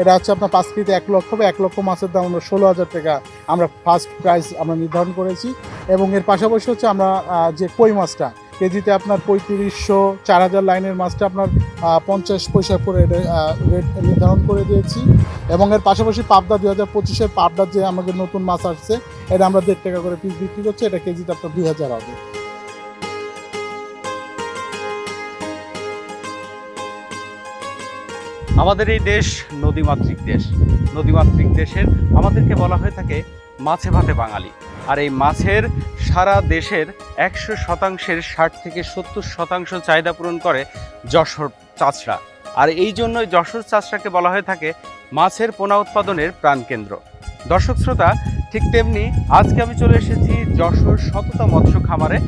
এটা হচ্ছে আপনার পাঁচ কেজিতে এক লক্ষ বা এক লক্ষ মাছের দাম আমরা ষোলো হাজার টাকা। আমরা ফার্স্ট প্রাইস আমরা নির্ধারণ করেছি এবং এর পাশাপাশি হচ্ছে আমরা যে কই মাছটা, কেজিতে আপনার পঁয়ত্রিশশো, চার হাজার লাইনের মাছটা আপনার পঞ্চাশ পয়সা করে রেট নির্ধারণ করে দিয়েছি। এবং এর পাশাপাশি পাবদা দুই হাজার পঁচিশের পাবদার যে আমাদের নতুন মাছ আসছে, এটা আমরা দেড় টাকা করে পিস বিক্রি করছি, এটা কেজিতে আপনার দুই হাজার হবে। আমাদের এই দেশ নদীমাতৃক দেশ। নদীমাতৃক দেশের আমাদেরকে বলা হয়ে থাকে মাছে ভাতে বাঙালি। আর এই মাছের সারা দেশের একশো শতাংশের ষাট থেকে সত্তর শতাংশ চাহিদা পূরণ করে যশোর চাষরা। আর এই জন্যই যশোর চাষরাকে বলা হয়ে থাকে মাছের পোনা উৎপাদনের প্রাণকেন্দ্র। দর্শক শ্রোতা, ঠিক তেমনি আজকে আমি চলে এসেছি যশোর শততা মৎস্য খামারে।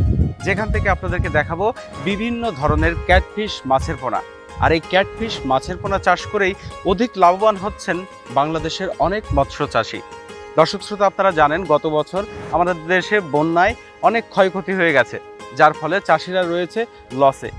যেখান থেকে আপনাদেরকে দেখাবো বিভিন্ন ধরনের ক্যাটফিশ মাছের পোনা। আর এই ক্যাটফিশ মাছের পোনা চাষ করেই অধিক লাভবান হচ্ছেন বাংলাদেশের অনেক মৎস্য চাষী। দর্শক শ্রোতা, আপনারা জানেন, গত বছর আমাদের দেশে বন্যায় অনেক ক্ষয়ক্ষতি হয়ে গেছে, যার ফলে চাষিরা রয়েছে লসে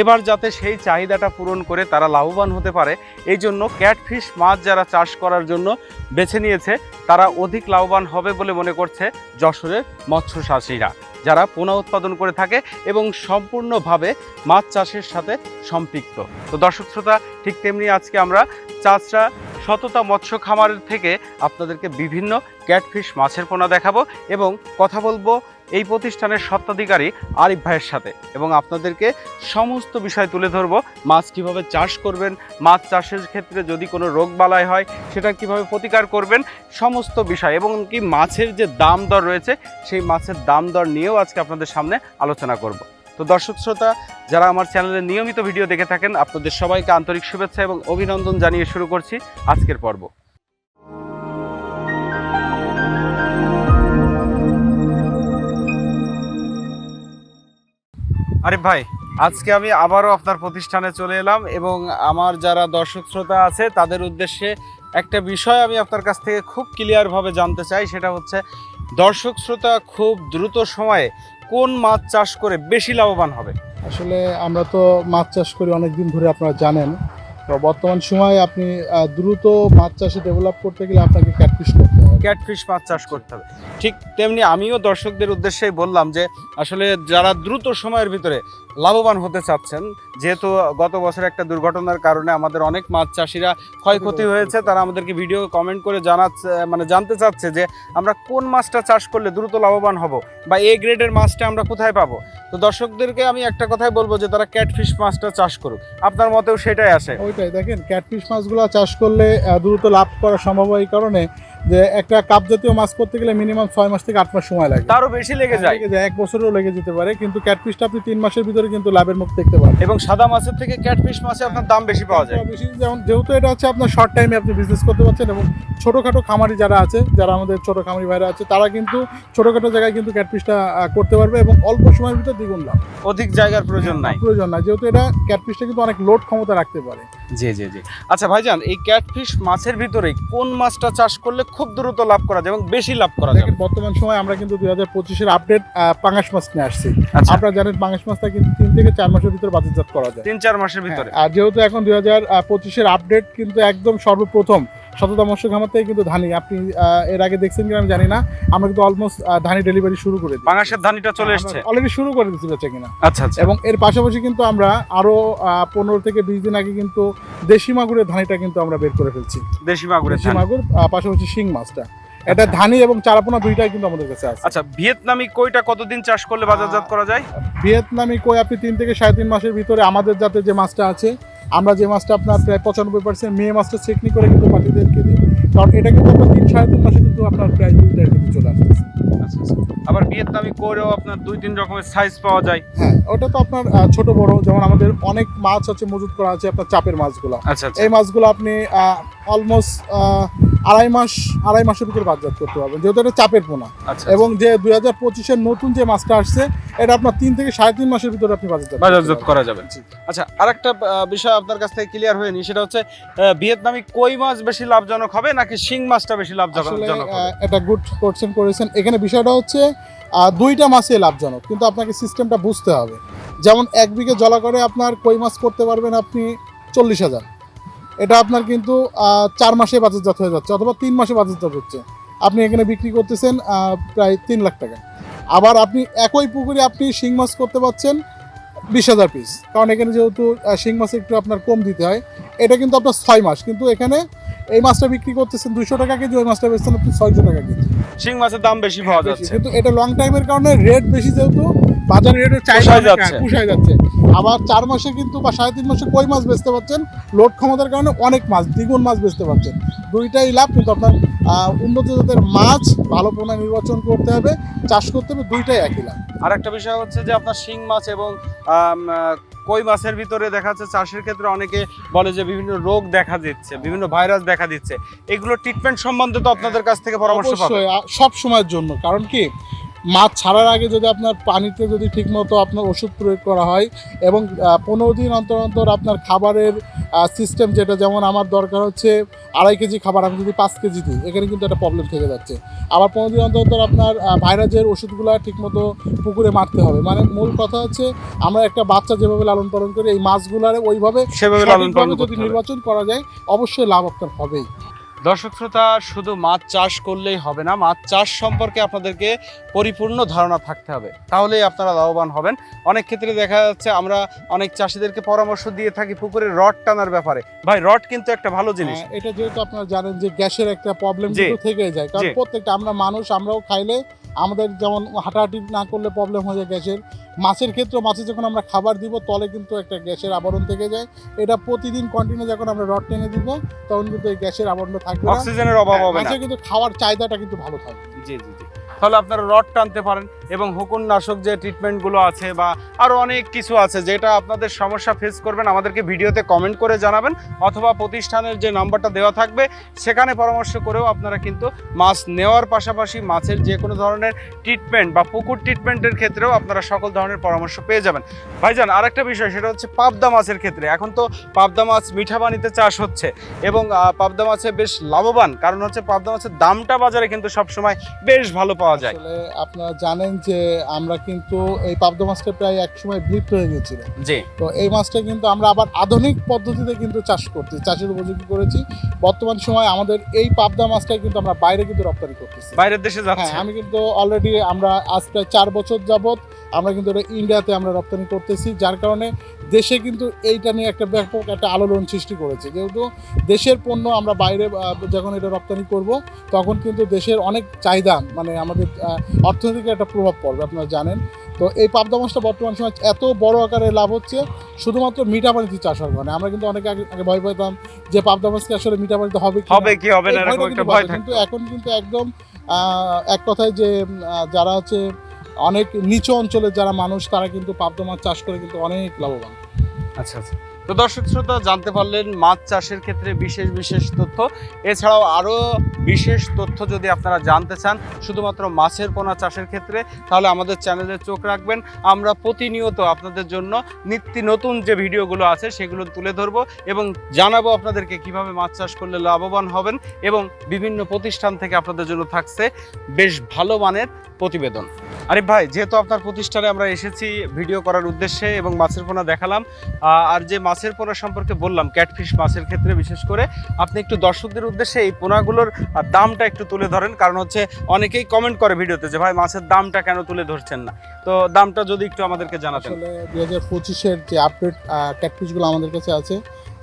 এবার যাতে সেই চাহিদাটা পূরণ করে তারা লাভবান হতে পারে, এই জন্য ক্যাটফিশ মাছ যারা চাষ করার জন্য বেছে নিয়েছে, তারা অধিক লাভবান হবে বলে মনে করছে যশোরের মৎস্য চাষিরা। যারা পোনা উৎপাদন করে থাকে এবং সম্পূর্ণভাবে মাছ চাষের সাথে সম্পৃক্ত। তো দর্শক শ্রোতা, ঠিক তেমনি আজকে আমরা চাষরা সততা মৎস্য খামারের থেকে আপনাদেরকে বিভিন্ন ক্যাটফিশ মাছের পোনা দেখাবো এবং কথা বলব এই প্রতিষ্ঠানের স্বত্বাধিকারী আরিফ ভাইয়ের সাথে। এবং আপনাদেরকে সমস্ত বিষয় তুলে ধরবো, মাছ কীভাবে চাষ করবেন, মাছ চাষের ক্ষেত্রে যদি কোনো রোগ বালাই হয়, সেটা কীভাবে প্রতিকার করবেন, সমস্ত বিষয়। এবং কি মাছের যে দাম দর রয়েছে, সেই মাছের দাম দর নিয়েও আজকে আপনাদের সামনে আলোচনা করব। তো দর্শক শ্রোতা, যারা আমার চ্যানেলে নিয়মিত ভিডিও দেখে থাকেন, আপনাদের সবাইকে আন্তরিক শুভেচ্ছা এবং অভিনন্দন জানিয়ে শুরু করছি আজকের পর্ব। আরে ভাই, আজকে আমি আবারও আপনার প্রতিষ্ঠানে চলে এলাম এবং আমার যারা দর্শক শ্রোতা আছে, তাদের উদ্দেশ্যে একটা বিষয় আমি আপনার কাছ থেকে খুব ক্লিয়ারভাবে জানতে চাই, সেটা হচ্ছে দর্শক শ্রোতা খুব দ্রুত সময়ে কোন মাছ চাষ করে বেশি লাভবান হবে? আসলে আমরা তো মাছ চাষ করি অনেক দিন ধরে, আপনারা জানেন। তো বর্তমান সময়ে আপনি দ্রুত মাছ চাষে ডেভেলপ করতে গেলে আপনাকে ক্যাটফিশ করতে হবে। ক্যাটফিশ মাছ চাষ করতে হবে। ঠিক তেমনি আমিও দর্শকদের উদ্দেশ্যেই বললাম যে আসলে যারা দ্রুত সময়ের ভিতরে লাভবান হতে চাচ্ছেন যেহেতু গত বছর একটা দুর্ঘটনার কারণে আমাদের অনেক মাছ চাষিরা ক্ষয়ক্ষতি হয়েছে তারা আমাদেরকে ভিডিও কমেন্ট করে জানাচ্ছে মানে জানতে চাচ্ছে যে আমরা কোন মাছটা চাষ করলে দ্রুত লাভবান হব বা এ গ্রেডের মাছটা আমরা কোথায় পাবো? তো দর্শকদেরকে আমি একটা কথাই বলব যে তারা ক্যাটফিশ মাছটা চাষ করুক। আপনার মতেও সেটাই আসে। ওইটাই দেখেন ক্যাটফিশ মাছগুলো চাষ করলে দ্রুত লাভ করা সম্ভব এই কারণে। যে একটা কাপ জাতীয় মাছ করতে গেলে মিনিমাম ছয় মাস থেকে আট মাস সময় লাগে। তারও বেশি লেগে যায়। লেগে যায়। এক বছরও লেগে যেতে পারে কিন্তু ক্যাটফিশটা আপনি তিন মাসের ভিতরে কিন্তু লাভের মুখ দেখতে পারেন এবং সাদা মাছের থেকে ক্যাটফিশ মাছে আপনার দাম বেশি পাওয়া যায়। বেশি যেমন যেহেতু এটা হচ্ছে আপনার শর্ট টাইমে আপনি বিজনেস করতে পারছেন এবং ছোটোখাটো খামারি যারা আছে যারা আমাদের ছোটো খামারি ভাইরা আছে তারা কিন্তু ছোটোখাটো জায়গায় কিন্তু ক্যাটফিশটা করতে পারবে এবং অল্প সময়ের ভিতরে দ্বিগুণ লাভ। অধিক জায়গার প্রয়োজন নাই। প্রয়োজন না যেহেতু এটা ক্যাটফিশটা কিন্তু অনেক লোড ক্ষমতা রাখতে পারে। জি জি জি। আচ্ছা ভাইজান এই ক্যাটফিশ মাছের ভিতরে কোন মাছটা চাষ করলে খুব দ্রুত লাভ করা যায় এবং বেশি লাভ করা যায় বর্তমান সময় আমরা কিন্তু দুই হাজার পঁচিশের আপডেট পাঙাশ মাছ নিয়ে আসছি। আচ্ছা। আপনারা জানেন পাঙাশ মাছটা কিন্তু তিন থেকে চার মাসের ভিতরে বাজারজাত করা যায়। তিন চার মাসের ভিতরে। হ্যাঁ, আর যেহেতু এখন দুই হাজার পঁচিশের আপডেট কিন্তু একদম সর্বপ্রথম মৎস্য খামার কিন্তু ধানি। আপনি এর আগে দেখছেন কিনা আমি জানি না। আমরা কিন্তু অলমোস্ট ধানি ডেলিভারি শুরু করে দিই বাংলাদেশের ধানিটা চলে এসছে। অলরেডি শুরু করে দিচ্ছি বেচা কিনা। আচ্ছা আচ্ছা। এবং এর পাশাপাশি কিন্তু আমরা আরও পনেরো থেকে বিশ দিন আগে কিন্তু দেশি মাগুরের ধানিটা কিন্তু আমরা বের করে ফেলছি। দেশি মাগুরের দেশি মাগুর পাশাপাশি শিং মাছটা। এটা ধানি এবং চারাপোনা দুইটাই কিন্তু আমাদের কাছে আছে। আচ্ছা ভিয়েতনামি কইটা কতদিন চাষ করলে বাজারজাত করা যায়? ভিয়েতনামি কই আপনি তিন থেকে সাড়ে তিন মাসের ভিতরে আমাদের যাতে যে মাছটা আছে আমরা যে মাছটা আপনার প্রায় পঁচানব্বই পার্সেন্ট মেয়ে মাছটা চেকনি করে কিন্তু পাখিদেরকে দিই। কারণ এটা কিন্তু আপনার তিন সাড়ে তিন মাসে কিন্তু আপনার প্রায় দুই দেড় কেজি চলে আসতেছে। আবার আচ্ছা। আবার ভিয়েতনামি করেও আপনার দুই তিন রকমের সাইজ পাওয়া যায়। হ্যাঁ ওটা তো আপনার ছোট বড় যেমন আমাদের অনেক মাছ আছে মজুত করা আছে আপনার চাপের মাছগুলো। আচ্ছা আচ্ছা। এই মাছগুলো আপনি অলমোস্ট আড়াই মাস আড়াই মাসের ভিতরে বাজার করতে পারবেন। যেহেতু এটা চাপের পোনা। আচ্ছা এবং যে দুই হাজার পঁচিশের নতুন যে মাছটা আসছে এটা আপনার তিন থেকে সাড়ে তিন মাসের ভিতরে আপনি বাজার বাজারজাত করা যাবে। আচ্ছা আরেকটা আহ, বিষয় আপনার কাছ থেকে ক্লিয়ার হয়নি সেটা হচ্ছে ভিয়েতনামি কই মাছ বেশি লাভজনক হবে নাকি শিং মাছটা বেশি লাভজনক এটা গুড কোশ্চেন করেছেন। এখানে বিষয়টা হচ্ছে দুইটা মাছই লাভজনক কিন্তু আপনাকে সিস্টেমটা বুঝতে হবে। যেমন এক বিঘে জলা করে আপনার কই মাছ করতে পারবেন আপনি চল্লিশ হাজার। এটা আপনার কিন্তু চার মাসে বাজারজাত হয়ে যাচ্ছে অথবা তিন মাসে বাজারজাত হচ্ছে। আপনি এখানে বিক্রি করতেছেন প্রায় তিন লাখ টাকা। আবার আপনি একই পুকুরে আপনি শিং মাছ করতে পারছেন বিশ হাজার পিস কারণ এখানে যেহেতু শিং মাছ একটু আপনার কম দিতে হয় এটা কিন্তু আপনার ছয় মাস। কিন্তু এখানে এই মাছটা বিক্রি করতেছেন দুশো টাকা কেজি ওই মাছটা বেচছেন আপনি ছয়শো টাকা কেজি। শিং মাছের দাম বেশি পাওয়া যাচ্ছে। কিন্তু এটা লং টাইমের কারণে রেট বেশি যেহেতু বাজার চাহিদা পোষায় যাচ্ছে। আবার চার মাসে কিন্তু বা সাড়ে তিন মাসে কই মাছ বেচতে পারছেন? লোড ক্ষমতার কারণে অনেক মাছ দ্বিগুণ মাছ বেচতে পারছেন। দুইটাই লাভ কিন্তু আপনার উন্নত জাতের মাছ ভালো পোনা নির্বাচন করতে হবে চাষ করতে হবে দুইটাই একই লাভ। আর একটা বিষয় হচ্ছে যে আপনার শিং মাছ এবং কই মাছের ভিতরে দেখা যাচ্ছে চাষের ক্ষেত্রে অনেকে বলে যে বিভিন্ন রোগ দেখা দিচ্ছে বিভিন্ন ভাইরাস দেখা দিচ্ছে। এগুলো ট্রিটমেন্ট সম্বন্ধে তো আপনাদের কাছ থেকে পরামর্শ পাবে সব সময়ের জন্য। কারণ কি? মাছ ছাড়ার আগে যদি আপনার পানিতে যদি ঠিকমতো আপনার ওষুধ প্রয়োগ করা হয় এবং পনেরো দিন অন্তর অন্তর আপনার খাবারের সিস্টেম যেটা যেমন আমার দরকার হচ্ছে আড়াই কেজি খাবার আমি যদি পাঁচ কেজি দিই এখানে কিন্তু একটা প্রবলেম থেকে যাচ্ছে। আবার পনেরো দিন অন্তর অন্তর আপনার ভাইরাসের ওষুধগুলো ঠিকমতো পুকুরে মারতে হবে। মানে মূল কথা হচ্ছে আমরা একটা বাচ্চা যেভাবে লালন পালন করি এই মাছগুলারে ওইভাবে সেভাবে লালন পালন যদি নির্বাচন করা যায় অবশ্যই লাভ আপনার হবেই। দর্শক শ্রোতা শুধু মাছ চাষ করলেই হবে না মাছ চাষ সম্পর্কে আপনাদেরকে পরিপূর্ণ ধারণা থাকতে হবে। তাহলেই আপনারা লাভবান হবেন। অনেক ক্ষেত্রে দেখা যাচ্ছে আমরা অনেক চাষিদেরকে পরামর্শ দিয়ে থাকি পুকুরে রড টানার ব্যাপারে। ভাই রড কিন্তু একটা ভালো জিনিস। হ্যাঁ, এটা যেহেতু আপনারা জানেন যে গ্যাসের একটা প্রবলেম থেকে যায়। কারণ প্রত্যেকটা আমরা মানুষ আমরাও খাইলে আমাদের যেমন হাঁটাহাঁটি না করলে প্রবলেম হয়ে যায় গ্যাসের। মাছের ক্ষেত্রে মাছে যখন আমরা খাবার দিব তলে কিন্তু একটা গ্যাসের আবরণ থেকে যায়। এটা প্রতিদিন কন্টিনিউ যখন আমরা রড টেনে দিব তখন কিন্তু এই গ্যাসের আবরণটা থাকবে অক্সিজেনের অভাব হবে না। কিন্তু খাওয়ার চাহিদাটা কিন্তু ভালো থাকবে। জি জি জি। তাহলে আপনারা রড টানতে পারেন এবং হুকুন নাশক যে ট্রিটমেন্টগুলো আছে বা আরও অনেক কিছু আছে যেটা আপনাদের সমস্যা ফেস করবেন, আমাদেরকে ভিডিওতে কমেন্ট করে জানাবেন অথবা প্রতিষ্ঠানের যে নাম্বারটা দেওয়া থাকবে, সেখানে পরামর্শ করেও আপনারা কিন্তু মাছ নেওয়ার পাশাপাশি মাছের যে কোনো ধরনের ট্রিটমেন্ট বা পুকুর ট্রিটমেন্টের ক্ষেত্রেও আপনারা সকল ধরনের পরামর্শ পেয়ে যাবেন। ভাইজান, আরেকটা বিষয়, সেটা হচ্ছে পাবদা মাছের ক্ষেত্রে। এখন তো পাবদা মাছ মিঠা পানিতে চাষ হচ্ছে এবং পাবদা মাছে বেশ লাভবান। কারণ হচ্ছে পাবদা মাছের দামটা বাজারে কিন্তু সবসময় বেশ ভালো পাওয়া যায়। আসলে আপনারা জানেন যে আমরা কিন্তু এই পাবদা মাছটা প্রায় এক সময় বিলুপ্ত হয়ে গেছিল জি। তো এই মাছটা কিন্তু আমরা আবার আধুনিক পদ্ধতিতে কিন্তু চাষ করছি চাষের উপযোগী করেছি। বর্তমান সময় আমাদের এই পাবদা মাছটাই কিন্তু আমরা বাইরে কিন্তু রপ্তানি করতেছি। বাইরের দেশে হ্যাঁ যাচ্ছে আমি কিন্তু অলরেডি আমরা আজ প্রায় চার বছর যাবত আমরা কিন্তু এটা ইন্ডিয়াতে আমরা রপ্তানি করতেছি যার কারণে দেশে কিন্তু এইটা নিয়ে একটা ব্যাপক একটা আলোড়ন সৃষ্টি করেছে। যেহেতু দেশের পণ্য আমরা বাইরে যখন এটা রপ্তানি করব তখন কিন্তু দেশের অনেক চাহিদা মানে আমাদের অর্থনৈতিক একটা প্রভাব পড়বে আপনারা জানেন। তো এই পাবদা মাছটা বর্তমান সময় এত বড় আকারে লাভ হচ্ছে শুধুমাত্র মিঠা পানিতে চাষ হওয়ার কারণে আমরা কিন্তু অনেক আগে আগে ভয় পেতাম যে পাবদা মাছকে আসলে মিঠা পানিতে হবে কি না কিন্তু এখন কিন্তু একদম এক কথায় যে যারা হচ্ছে অনেক নিচু অঞ্চলের যারা মানুষ তারা কিন্তু পাবদা মাছ চাষ করে কিন্তু অনেক লাভবান। আচ্ছা আচ্ছা। তো দর্শক শ্রোতা জানতে পারলেন মাছ চাষের ক্ষেত্রে বিশেষ বিশেষ তথ্য। এছাড়াও আরও বিশেষ তথ্য যদি আপনারা জানতে চান শুধুমাত্র মাছের পোনা চাষের ক্ষেত্রে তাহলে আমাদের চ্যানেলে চোখ রাখবেন। আমরা প্রতিনিয়ত আপনাদের জন্য নিত্য নতুন যে ভিডিওগুলো আছে সেগুলো তুলে ধরবো এবং জানাব আপনাদেরকে কীভাবে মাছ চাষ করলে লাভবান হবেন এবং বিভিন্ন প্রতিষ্ঠান থেকে আপনাদের জন্য থাকছে বেশ ভালো মানের প্রতিবেদন। আরে ভাই, যেহেতু আপনার প্রতিষ্ঠানে আমরা এসেছি ভিডিও করার উদ্দেশ্যে এবং মাছের পোনা দেখালাম আর যে মাছের পোনা সম্পর্কে বললাম ক্যাটফিশ মাছের ক্ষেত্রে বিশেষ করে, আপনি একটু দর্শকদের উদ্দেশ্যে এই পোনাগুলোর দামটা একটু তুলে ধরেন। কারণ হচ্ছে অনেকেই কমেন্ট করে ভিডিওতে যে, ভাই, মাছের দামটা কেন তুলে ধরছেন না? তো দামটা যদি একটু আমাদেরকে জানাতেন। দুই হাজার পঁচিশের যে আপডেট ক্যাটফিশগুলো আমাদের কাছে আছে,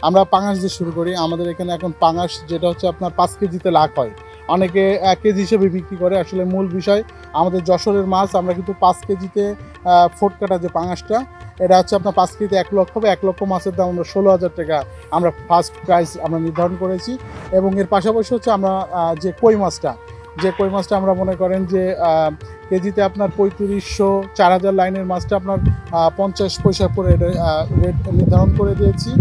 আমরা পাঙাশ দিয়ে শুরু করি। আমাদের এখানে এখন পাঙাশ, যেটা হচ্ছে আপনার পাঁচ কেজিতে লাখ হয়। অনেকে এক কেজি হিসেবে বিক্রি করে, আসলে মূল বিষয়। আমাদের যশোরের মাছ, আমরা কিন্তু পাঁচ কেজিতে ফোট কাটা যে পাঙাশটা, এটা হচ্ছে আপনার পাঁচ কেজিতে এক লক্ষ বা এক লক্ষ মাছের দাম আমরা ষোলো হাজার টাকা আমরা ফার্স্ট প্রাইস আমরা নির্ধারণ করেছি। এবং এর পাশাপাশি হচ্ছে আমরা যে কই মাছটা, যে কই মাছটা আমরা মনে করেন যে কেজিতে আপনার পঁয়ত্রিশশো, চার হাজার লাইনের মাছটা আপনার পঞ্চাশ পয়সা করে রেট নির্ধারণ করে দিয়েছি।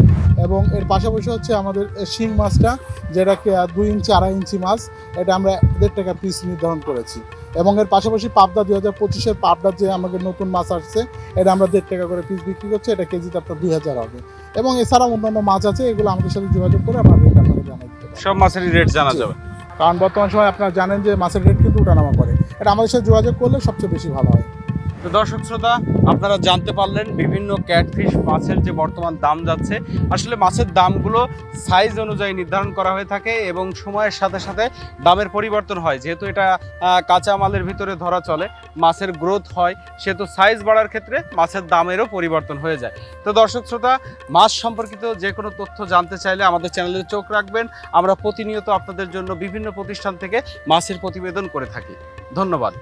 এবং এর পাশাপাশি হচ্ছে আমাদের শিং মাছটা যেটাকে দুই ইঞ্চি আড়াই ইঞ্চি মাছ এটা আমরা দেড় টাকা পিস নির্ধারণ করেছি। এবং এর পাশাপাশি পাবদা দুই হাজার পঁচিশের পাবদার যে আমাদের নতুন মাছ আসছে এটা আমরা দেড় টাকা করে পিস বিক্রি করছি এটা কেজিতে আপনার দুই হাজার হবে। এবং এছাড়াও অন্যান্য মাছ আছে এগুলো আমাদের সাথে যোগাযোগ করে আমরা রেট আপনাকে জানাই সব মাছেরই রেট জানা যাবে। কারণ বর্তমান সময় আপনারা জানেন যে মাছের রেট কিন্তু ওঠানামা করে। এটা আমাদের সাথে যোগাযোগ করলে সবচেয়ে বেশি ভালো হয়। তো দর্শক শ্রোতা, আপনারা জানতে পারলেন বিভিন্ন ক্যাটফিশ মাছের যে বর্তমান দাম যাচ্ছে। আসলে মাছের দামগুলো সাইজ অনুযায়ী নির্ধারণ করা হয়ে থাকে এবং সময়ের সাথে সাথে দামের পরিবর্তন হয়। যেহেতু এটা কাঁচা মালের ভিতরে ধরা চলে, মাছের গ্রোথ হয়, সেহেতু সাইজ বাড়ার ক্ষেত্রে মাছের দামেরও পরিবর্তন হয়ে যায়। তো দর্শক শ্রোতা, মাছ সম্পর্কিত যে কোনো তথ্য জানতে চাইলে আমাদের চ্যানেলে চোখ রাখবেন। আমরা প্রতিনিয়ত আপনাদের জন্য বিভিন্ন প্রতিষ্ঠান থেকে মাছের প্রতিবেদন করে থাকি। ধন্যবাদ।